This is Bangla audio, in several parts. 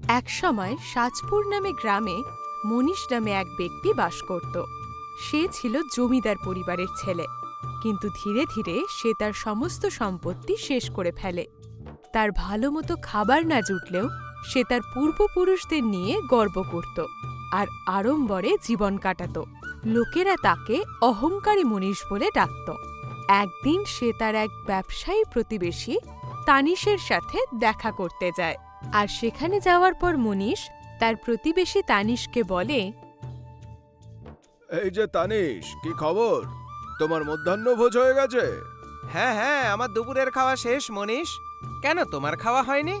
একসময় সাজপুর নামে গ্রামে মনীষ নামে এক ব্যক্তি বাস করত। সে ছিল জমিদার পরিবারের ছেলে। কিন্তু ধীরে ধীরে সে তার সমস্ত সম্পত্তি শেষ করে ফেলে। তার ভালো মতো খাবার না জুটলেও সে তার পূর্বপুরুষদের নিয়ে গর্ব করত আর আড়ম্বরে জীবন কাটাত। লোকেরা তাকে অহংকারী মনীষ বলে ডাকত। একদিন সে তার এক ব্যবসায়ী প্রতিবেশী তানিশের সাথে দেখা করতে যায়। আর সেখানে যাওয়ার পর মনীষ তার প্রতিবেশী তানিশকে বলে এই যে তানিশ কি খবর? তোমার মধ্যাহ্নভোজ হয়ে গেছে? হ্যাঁ হ্যাঁ আমার দুপুরের খাওয়া শেষ মনীষ কেন তোমার খাওয়া হয়নি?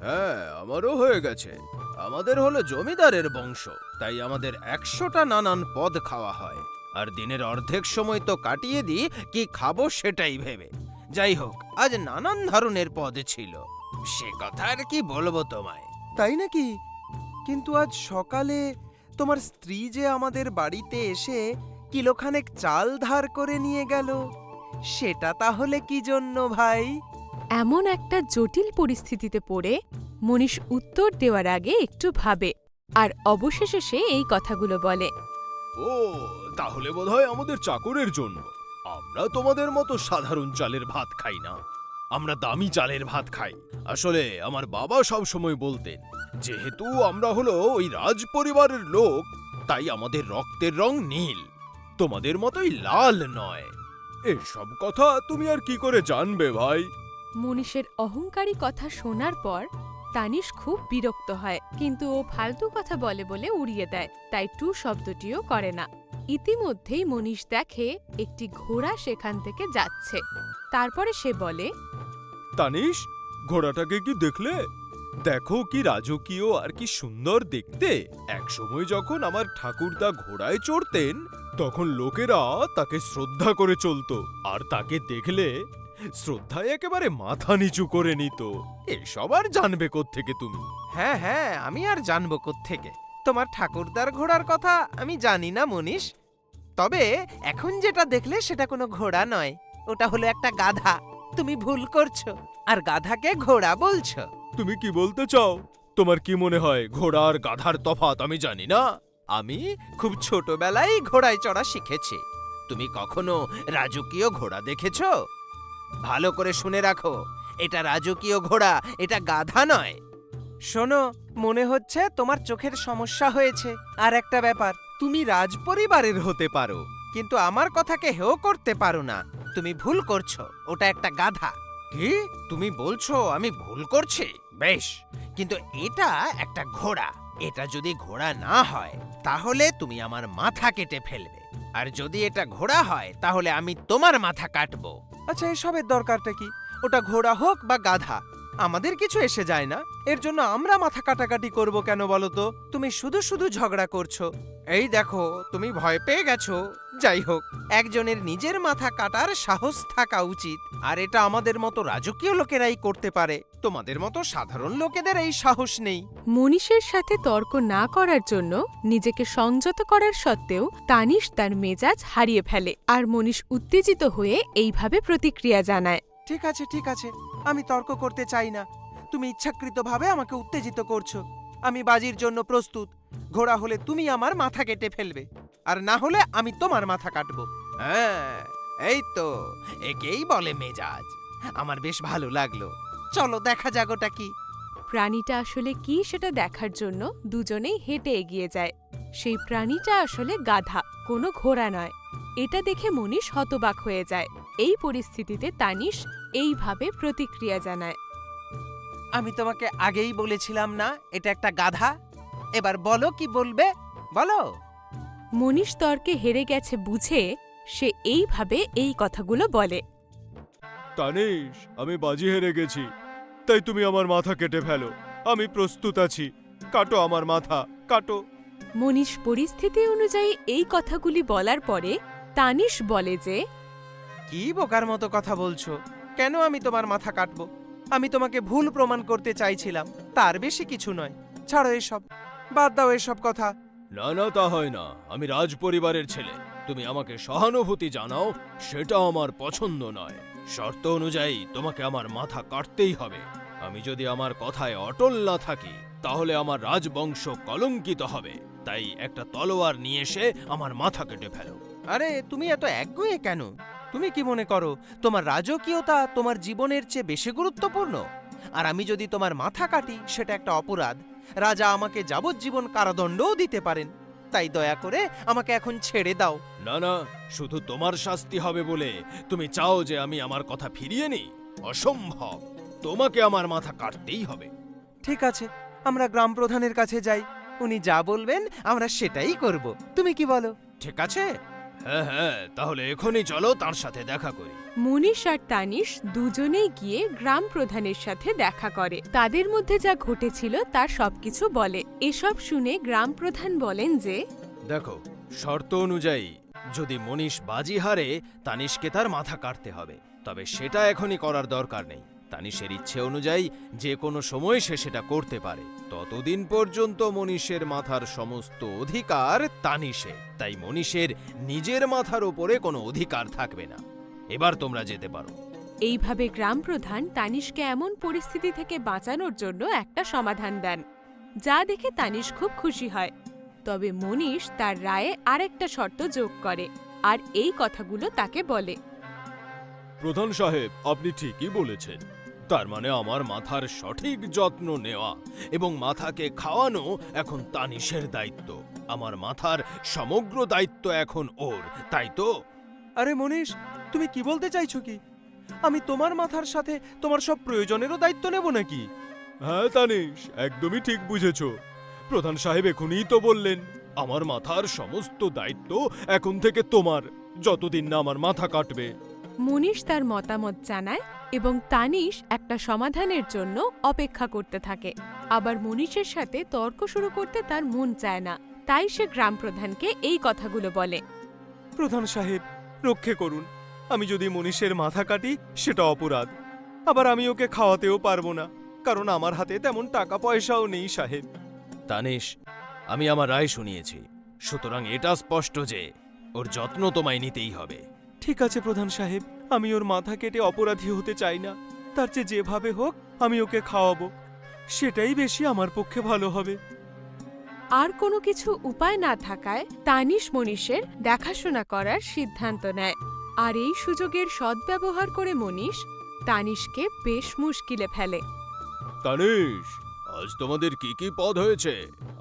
হ্যাঁ আমারও হয়ে গেছে। আমাদের হলো জমিদারের বংশ তাই আমাদের একশোটা নানান পদ খাওয়া হয়। আর দিনের অর্ধেক সময় তো কাটিয়ে দিই কি খাব সেটাই ভেবে। যাই হোক আজ নানান ধরনের পদ ছিল। সে কথা আর কি বলব তোমায়? তাই নাকি? কিন্তু আজ সকালে তোমার স্ত্রী যে আমাদের বাড়িতে এসে কিলোখানেক চাল ধার করে নিয়ে গেল সেটা তাহলে কি জন্য ভাই? এমন একটা জটিল পরিস্থিতিতে পড়ে মনীষ উত্তর দেওয়ার আগে একটু ভাবে আর অবশেষে সে এই কথাগুলো বলে। ও তাহলে বোধহয় আমাদের চাকরের জন্য। আমরা তোমাদের মতো সাধারণ চালের ভাত খাই না। আমরা দামি চালের ভাত খাই। আসলে আমার বাবা সব সময় বলতেন, যেহেতু আমরা হলো ওই রাজ পরিবারের লোক, তাই আমাদের রক্তের রং নীল। তোমাদের মতোই লাল নয়। এসব কথা তুমি আর কি করে জানবে ভাই? মনীষের অহংকারী কথা শোনার পর তানিশ খুব বিরক্ত হয়, কিন্তু ও ফালতু কথা বলে বলে উড়িয়ে দেয়, তাই টু শব্দটিও করে না। ইতিমধ্যেই মনীষ দেখে একটি ঘোড়া সেখান থেকে যাচ্ছে। তারপরে সে বলে তানিশ ঘোড়াটাকে কি দেখলে? দেখো কি রাজকীয় আর কি সুন্দর দেখতে। একসময় যখন আমার ঠাকুরদা ঘোড়ায় চড়তেন তখন লোকেরা তাকে শ্রদ্ধা করে চলতো। আর তাকে দেখলে শ্রদ্ধায় একেবারে মাথা নিচু করে নিত। এসব আর জানবে থেকে তুমি? হ্যাঁ হ্যাঁ আমি আর জানব থেকে তোমার ঠাকুরদার ঘোড়ার কথা আমি জানি না মনীষ তবে এখন যেটা দেখলে সেটা কোনো ঘোড়া নয় ওটা হলো একটা গাধা। তুমি ভুল করছ আর গাধাকে ঘোড়া বলছো। তুমি কি বলতে চাও? তোমার কি মনে হয় ঘোড়া আর গাধার তফাৎ আমি জানি না? আমি খুব ছোটবেলায় ঘোড়ায় চড়া শিখেছি। তুমি কখনো রাজকীয় ঘোড়া দেখেছ? ভালো করে শুনে রাখো এটা রাজকীয় ঘোড়া এটা গাধা নয়। শোনো, মনে হচ্ছে তোমার চোখের সমস্যা হয়েছে। আর একটা ব্যাপার, তুমি রাজপরিবারের হতে পারো, কিন্তু আমার কথাকে হেও করতে পারো না। তুমি ভুল করছ, ওটা একটা গাধা। কি? তুমি বলছো আমি ভুল করছি? বেশ, কিন্তু এটা একটা ঘোড়া। এটা যদি ঘোড়া না হয়, তাহলে তুমি আমার মাথা কেটে ফেলবে। আর যদি এটা ঘোড়া হয়, তাহলে আমি তোমার মাথা কাটবো। আচ্ছা এসবের দরকারটা কি? ওটা ঘোড়া হোক বা গাধা আমাদের কিছু এসে যায় না। এর জন্য আমরা মাথা কাটাকাটি করব কেন বলো তো? তুমি শুধু শুধু ঝগড়া করছ। এই দেখো তুমি ভয় পেয়ে গেছো। যাই হোক একজনের নিজের মাথা কাটার সাহস থাকা উচিত। আর এটা আমাদের মতো রাজকীয় লোকেরাই করতে পারে। তোমাদের মতো সাধারণ লোকেদের এই সাহস নেই। মনীষের সাথে তর্ক না করার জন্য নিজেকে সংযত করার সত্ত্বেও তানিশ তার মেজাজ হারিয়ে ফেলে। আর মনীষ উত্তেজিত হয়ে এইভাবে প্রতিক্রিয়া জানায়। ঠিক আছে ঠিক আছে। আমি তর্ক করতে চাই না। তুমি ইচ্ছাকৃতভাবে আমাকে উত্তেজিত করছ। আমি বাজির জন্য প্রস্তুত। ঘোড়া হলে তুমি আমার মাথা কেটে ফেলবে। আর না হলে আমি তোমার মাথা কাটবো। হ্যাঁ এই তো। একেই বলে মেজাজ। আমার বেশ ভালো লাগল। চলো, দেখা যাগোটা কি। প্রাণীটা আসলে কি সেটা দেখার জন্য দুজনেই হেঁটে এগিয়ে যায়। সেই প্রাণীটা আসলে গাধা, কোনো ঘোড়া নয়। এটা দেখে মনীষ হতবাক হয়ে যায়। এই পরিস্থিতিতে তানিশ এইভাবে প্রতিক্রিয়া জানায়। আমি তোমাকে আগেই বলেছিলাম না এটা একটা গাধা। এবার বলো কি বলবে? বলো। মনীষ তর্কে হেরে গেছে বুঝে সে এইভাবে এই কথাগুলো বলে। তানিশ আমি বাজি হেরে গেছি। তাই তুমি আমার মাথা কেটে ফেলো। আমি প্রস্তুত আছি। কাটো আমার মাথা কাটো। মনীষ পরিস্থিতি অনুযায়ী এই কথাগুলি বলার পরে তানিশ বলে যে কি বোকার মতো কথা বলছো? কেন আমি তোমার মাথা কাটবো? আমি তোমাকে ভুল প্রমাণ করতে চাইছিলাম তার বেশি কিছু নয়। ছাড়ো এসব বাদ দাও এসব কথা। না না তা হয় না। আমি রাজ পরিবারের ছেলে। তুমি আমাকে সহানুভূতি জানাও সেটা আমার পছন্দ নয়। শর্ত অনুযায়ী তোমাকে আমার মাথা কাটতেই হবে। আমি যদি আমার কথায় অটল না থাকি তাহলে আমার রাজবংশ কলঙ্কিত হবে। তাই একটা তলোয়ার নিয়ে এসে আমার মাথা কেটে ফেলো। আরে তুমি এত একগুঁয়ে কেন? তুমি কি মনে করো তোমার রাজকীয়তা তোমার জীবনের চেয়ে বেশি গুরুত্বপূর্ণ? আর আমি যদি তোমার মাথা কাটি সেটা একটা অপরাধ। রাজা আমাকে যাবজ্জীবন কারাদণ্ডও দিতে পারেন। তাই দয়া করে আমাকে এখন ছেড়ে দাও। না না শুধু তোমার শাস্তি হবে বলে তুমি চাও যে আমি আমার কথা ফিরিয়ে নিই? অসম্ভব। তোমাকে আমার মাথা কাটতেই হবে। ঠিক আছে আমরা গ্রাম প্রধানের কাছে যাই। উনি যা বলবেন আমরা সেটাই করব। তুমি কি বলো? ঠিক আছে। হ্যাঁ হ্যাঁ তাহলে এখনই চলো তার সাথে দেখা করি। মনীষ আর তানিশ দুজনেই গিয়ে গ্রাম প্রধানের সাথে দেখা করে। তাদের মধ্যে যা ঘটেছিল তার সবকিছু বলে। এসব শুনে গ্রাম প্রধান বলেন যে দেখো শর্ত অনুযায়ী যদি মনীষ বাজি হারে তানিশকে তার মাথা কাটতে হবে। তবে সেটা এখনই করার দরকার নেই। তানিশের ইচ্ছে অনুযায়ী যে কোনো সময় সে সেটা করতে পারে। ততদিন পর্যন্ত মনীষের মাথার সমস্ত অধিকার তানিশে তাই মনীষের নিজের মাথার ওপরে কোনো অধিকার থাকবে না। এবার তোমরা যেতে পারো। এইভাবে গ্রাম প্রধান তানিশকে এমন পরিস্থিতি থেকে বাঁচানোর জন্য একটা সমাধান দেন যা দেখে তানিশ খুব খুশি হয়। তবে মনীষ তার রায়ে আরেকটা শর্ত যোগ করে আর এই কথাগুলো তাকে বলে। প্রধান সাহেব আপনি ঠিকই বলেছেন। তার মানে আমার মাথার সঠিক যত্ন নেওয়া এবং মাথাকে খাওয়ানো এখন তানিশের দায়িত্ব। আমার মাথার সমগ্র দায়িত্ব এখন ওর তাই তো? আরে মনীষ তুমি কি বলতে চাইছো কি? আমি তোমার মাথার সাথে তোমার সব প্রয়োজনেরও দায়িত্ব নেব নাকি? হ্যাঁ তানিশ একদমই ঠিক বুঝেছ। প্রধান সাহেব এখনই তো বললেন আমার মাথার সমস্ত দায়িত্ব এখন থেকে তোমার যতদিন না আমার মাথা কাটবে। মনীষ তার মতামত জানায় এবং তানিশ একটা সমাধানের জন্য অপেক্ষা করতে থাকে। আবার মনীষের সাথে তর্ক শুরু করতে তার মন চায় না। তাই সে গ্রাম প্রধানকে এই কথাগুলো বলে। প্রধান সাহেব রক্ষে করুন। আমি যদি মনীষের মাথা কাটি সেটা অপরাধ। আবার আমি ওকে খাওয়াতেও পারব না কারণ আমার হাতে তেমন টাকা পয়সাও নেই সাহেব। তানিশ আমি আমার রায় শুনিয়েছি। সুতরাং এটা স্পষ্ট যে ওর যত্ন তোমায় নিতেই হবে। ঠিক আছে প্রধান সাহেব আমি ওর মাথা কেটে অপরাধী হতে চাই না। তার চেয়ে যেভাবে হোক আমি ওকে খাওয়াবো। সেটাই বেশি আমার পক্ষে ভালো হবে। আর কোনো কিছু উপায় না থাকায় তানিশ মনীষের দেখাশোনা করার সিদ্ধান্ত নেয়। আর এই সুযোগের সদ্ব্যবহার করে মনীষ তানিশকে বেশ মুশকিলে ফেলে। তানিশ আজ তোমাদের কি কি পদ হয়েছে?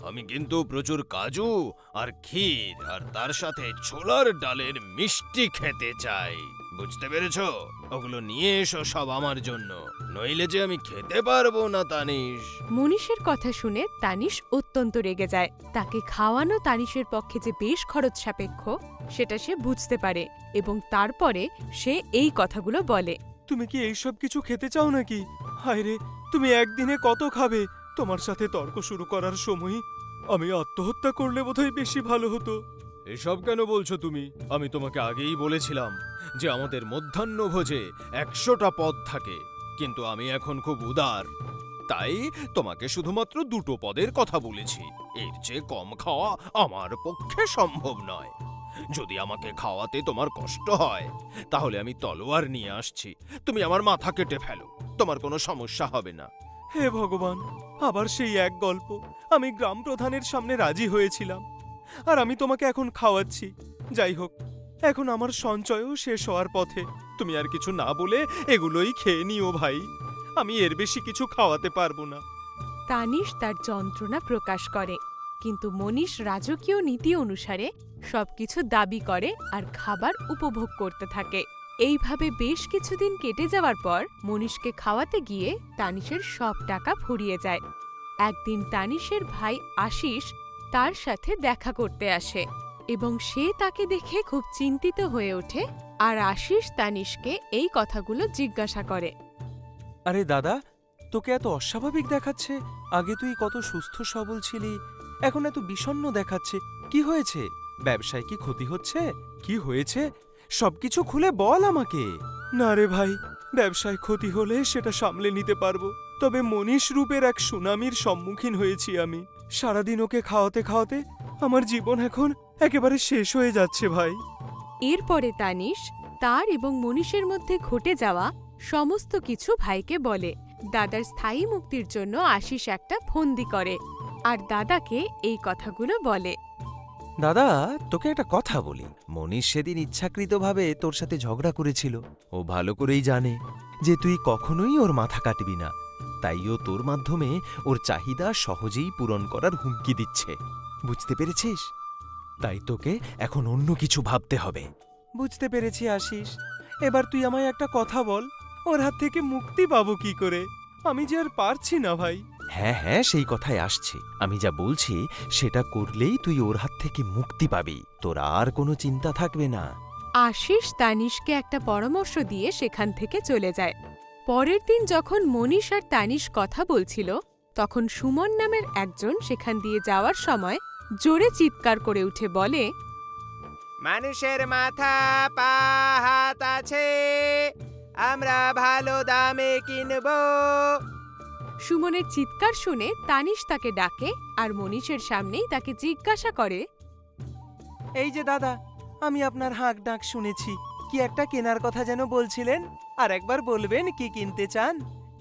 আমি কিন্তু প্রচুর কাজু আর ক্ষীর আর তার সাথে ছোলার ডালের মিষ্টি খেতে চাই। বুঝতে পেরেছ? ওগুলো নিয়ে এসো সব আমার জন্য। নইলে যে আমি খেতে পারব না তানিশ। মনীষের কথা শুনে তানিশ অত্যন্ত রেগে যায়। তাকে খাওয়ানো তানিশের পক্ষে যে বেশ খরচ সাপেক্ষ সেটা সে বুঝতে পারে এবং তারপরে সে এই কথাগুলো বলে। তুমি কি এইসব কিছু খেতে চাও নাকি? হায় রে তুমি একদিনে কত খাবে? তোমার সাথে তর্ক শুরু করার সময় আমি আত্মহত্যা করলে বোধহয় বেশি ভালো হতো। এসব কেন বলছো তুমি? আমি তোমাকে আগেই বলেছিলাম যে আমাদের মধ্যাহ্নভোজে একশোটা পদ থাকে, কিন্তু আমি এখন খুব উদার। তাই তোমাকে শুধুমাত্র দুটো পদের কথা বলেছি। এর চেয়ে কম খাওয়া আমার পক্ষে সম্ভব নয়। যদি আমাকে খাওয়াতে তোমার কষ্ট হয়, তাহলে আমি তলোয়ার নিয়ে আসছি। তুমি আমার মাথা কেটে ফেলো। তোমার কোনো সমস্যা হবে না। হে ভগবান, আবার সেই এক গল্প। আমি গ্রাম প্রধানের সামনে রাজি হয়েছিলাম। আর আমি তোমাকে এখন খাওয়াচ্ছি। যাই হোক, এখন আমার সঞ্চয়ও শেষ হওয়ার পথে। তুমি আর কিছু না বলে এগুলোই খেয়ে নিও ভাই। আমি এর বেশি কিছু খাওয়াতে পারব না। তানিশ তার যন্ত্রণা প্রকাশ করে। কিন্তু মনীষ রাজকীয় নীতি অনুসারে সবকিছু দাবি করে আর খাবার উপভোগ করতে থাকে। এইভাবে বেশ কিছুদিন কেটে যাওয়ার পর মনীষকে খাওয়াতে গিয়ে তানিশের সব টাকা ফুরিয়ে যায়। একদিন তানিশের ভাই আশিস তার সাথে দেখা করতে আসে এবং সে তাকে দেখে খুব চিন্তিত হয়ে ওঠে আর আশিস তানিশকে এই কথাগুলো জিজ্ঞাসা করে। আরে দাদা, তোকে এত অস্বাভাবিক দেখাচ্ছে? আগে তুই কত সুস্থ সবল ছিলি, এখন এত বিষণ্ণ দেখাচ্ছে। কি হয়েছে? ব্যবসায় কি ক্ষতি হচ্ছে? কি হয়েছে? সবকিছু খুলে বল আমাকে। না রে ভাই ব্যবসায় ক্ষতি হলে সেটা সামলে নিতে পারব। তবে মনীষ রূপের এক সুনামির সম্মুখীন হয়েছি আমি। সারাদিন ওকে খাওয়াতে খাওয়াতে আমার জীবন এখন একেবারে শেষ হয়ে যাচ্ছে ভাই। এরপরে তানিশ তার এবং মনীষের মধ্যে ঘটে যাওয়া সমস্ত কিছু ভাইকে বলে দাদার স্থায়ী মুক্তির জন্য আশিস একটা ফন্দি করে। আর দাদাকে এই কথাগুলো বলে। দাদা, তোকে একটা কথা বলি। মনীষ সেদিন ইচ্ছাকৃতভাবে তোর সাথে ঝগড়া করেছিল। ও ভালো করেই জানে যে তুই কখনোই ওর মাথা কাটবি না। তাই ও তোর মাধ্যমে ওর চাহিদা সহজেই পূরণ করার হুমকি দিচ্ছে। বুঝতে পেরেছিস? তাই তোকে এখন অন্য কিছু ভাবতে হবে। বুঝতে পেরেছি, আশিস। এবার তুই আমায় একটা কথা বল। ওর হাত থেকে মুক্তি পাবো কি করে? আমি যে আর পারছি না, ভাই। হ্যাঁ হ্যাঁ সেই কথাই আসছে। আমি যা বলছি সেটা করলেই তুই ওর হাত থেকে মুক্তি পাবি। তোর আর কোনো চিন্তা থাকবে না। আশিস তানিশকে একটা পরামর্শ দিয়ে সেখান থেকে চলে যায়। পরের দিন যখন মনীষ আর তানিশ কথা বলছিল তখন সুমন নামের একজন সেখান দিয়ে যাওয়ার সময় জোরে চিৎকার করে উঠে বলে মানুষের মাথা পা হাত আছে আমরা ভালো দামে কিনবো। সুমনের চিৎকার শুনে তানিশ তাকে ডাকে আর মনীষের সামনেই তাকে জিজ্ঞাসা করে এই যে দাদা আমি আপনার হাঁক ডাক শুনেছি। কি একটা কেনার কথা যেন বলছিলেন? আর একবার বলবেন কি কিনতে চান?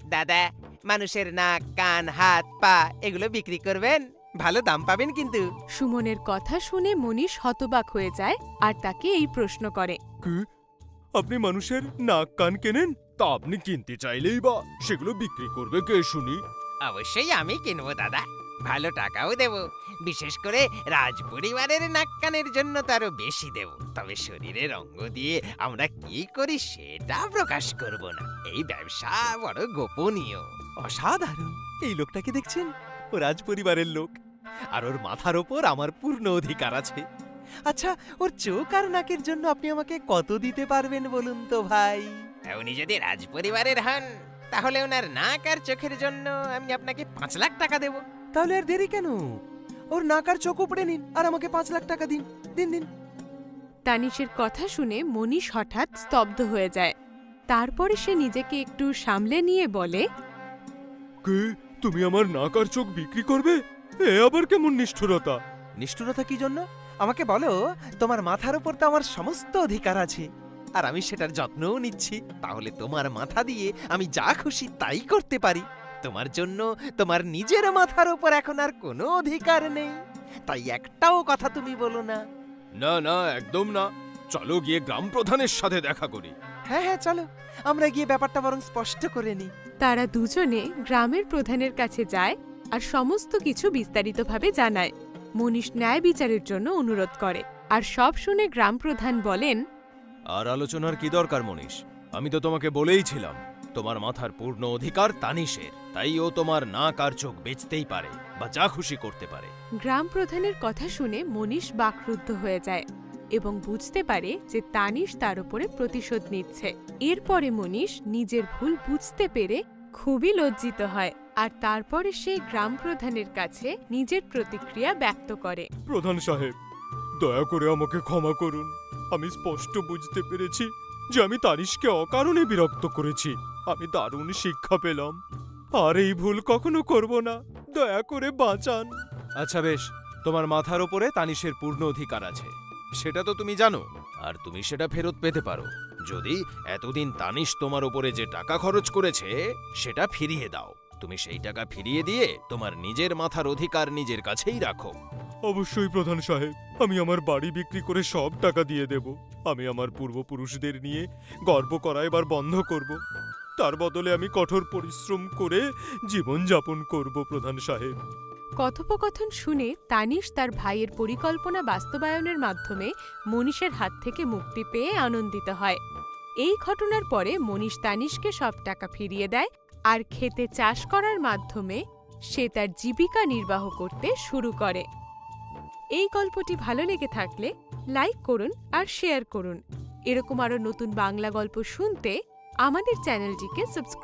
দাদা মানুষের নাক কান হাত পা এগুলো বিক্রি করবেন। ভালো দাম পাবেন কিন্তু। সুমনের কথা শুনে মনীষ হতবাক হয়ে যায় আর তাকে এই প্রশ্ন করে কি? আপনি মানুষের নাক কান কেনেন? তা আপনি কিনতে চাইলেই বা সেগুলো বিক্রি করবে কে শুনি? অবশ্যই আমি কিনবো দাদা। ভালো টাকাও দেব। বিশেষ করে রাজ পরিবারের নাক কানের জন্য তো আরও বেশি দেব। তবে শরীরের অঙ্গ দিয়ে আমরা কি করি সেটা প্রকাশ করব না। এই ব্যবসা বড় গোপনীয়। অসাধারণ। এই লোকটাকে দেখছেন? ও রাজ পরিবারের লোক। আর ওর মাথার ওপর আমার পূর্ণ অধিকার আছে। আচ্ছা ওর চোখ আর নাকের জন্য আপনি আমাকে কত দিতে পারবেন বলুন তো ভাই? উনি যদি রাজ পরিবারের হন তাহলে ওনার নাক আর চোখের জন্য আমি আপনাকে পাঁচ লাখ টাকা দেব। তাহলে আর দেরি কেন? ওর নাক আর চোখ উপড়ে নিন আর আমাকে পাঁচ লাখ টাকা দিন দিন দিন। তানিশের কথা শুনে মনীষ হঠাৎ স্তব্ধ হয়ে যায়। তারপরে সে নিজেকে একটু সামলে নিয়ে বলে কে? তুমি আমার নাক আর চোখ বিক্রি করবে? এ আবার কেমন নিষ্ঠুরতা? নিষ্ঠুরতা কি জন্য? আমাকে বলো তোমার মাথার উপর তো আমার সমস্ত অধিকার আছে। আর আমি সেটার যত্নও নিচ্ছি। তাহলে তোমার মাথা দিয়ে আমি যা খুশি তাই করতে পারি। তোমার জন্য তোমার নিজের মাথার উপর এখন আর কোনো অধিকার নেই। তাই একটাও কথা তুমি বলো না। না না একদম না। চলো গিয়ে গ্রাম প্রধানের সাথে দেখা করি। হ্যাঁ হ্যাঁ চলো। আমরা গিয়ে ব্যাপারটা বরং স্পষ্ট করে নিই। তারা দুজনে গ্রামের প্রধানের কাছে যায় আর সমস্ত কিছু বিস্তারিতভাবে জানায়। মনীষ ন্যায় বিচারের জন্য অনুরোধ করে। আর সব শুনে গ্রাম প্রধান বলেন আর আলোচনার কি দরকার মনীষ? আমি তো তোমাকে বলেইছিলাম তোমার মাথার পূর্ণ অধিকার তানিশের তাই ও তোমার নাক আর চোখ বেচতেই পারে বা যা খুশি করতে পারে। গ্রাম প্রধানের কথা শুনে মনীষ বাকরুদ্ধ হয়ে যায় এবং বুঝতে পারে যে তানিশ তার উপরে প্রতিশোধ নিচ্ছে। এরপরে মনীষ নিজের ভুল বুঝতে পেরে খুবই লজ্জিত হয় আর তারপরে সে গ্রাম প্রধানের কাছে নিজের প্রতিক্রিয়া ব্যক্ত করে। প্রধান সাহেব দয়া করে আমাকে ক্ষমা করুন। আমি স্পষ্ট বুঝতে পেরেছি যে আমি তানিশকে অকারণে বিরক্ত করেছি। আমি দারুণ শিক্ষা পেলাম। আর এই ভুল কখনো করব না। দয়া করে বাঁচান। আচ্ছা বেশ, তোমার মাথার ওপরে তানিশের পূর্ণ অধিকার আছে। সেটা তো তুমি জানো। আর তুমি সেটা ফেরত পেতে পারো। যদি এতদিন তানিশ তোমার ওপরে যে টাকা খরচ করেছে, সেটা ফিরিয়ে দাও। তুমি সেই টাকা ফিরিয়ে দিয়ে তোমার নিজের মাথার অধিকার নিজের কাছেই রাখো। অবশ্যই প্রধান সাহেব, আমি আমার বাড়ি বিক্রি করে সব টাকা দিয়ে দেব। আমি আমার পূর্বপুরুষদের নিয়ে গর্ব করা এবার বন্ধ করব। তার বদলে আমি কঠোর পরিশ্রম করে জীবন যাপন করব, প্রধান সাহেব। কথোপকথন শুনে তানিশ তার ভাইয়ের পরিকল্পনা বাস্তবায়নের মাধ্যমে মনীষের হাত থেকে মুক্তি পেয়ে আনন্দিত হয়। এই ঘটনার পরে মনীষ তানিশকে সব টাকা ফিরিয়ে দেয় আর খেতে চাষ করার মাধ্যমে সে তার জীবিকা নির্বাহ করতে শুরু করে। এই গল্পটি ভালো লেগে থাকলে লাইক করুন আর শেয়ার করুন। এরকম আরও নতুন বাংলা গল্প শুনতে আমাদের চ্যানেলটিকে সাবস্ক্রাইব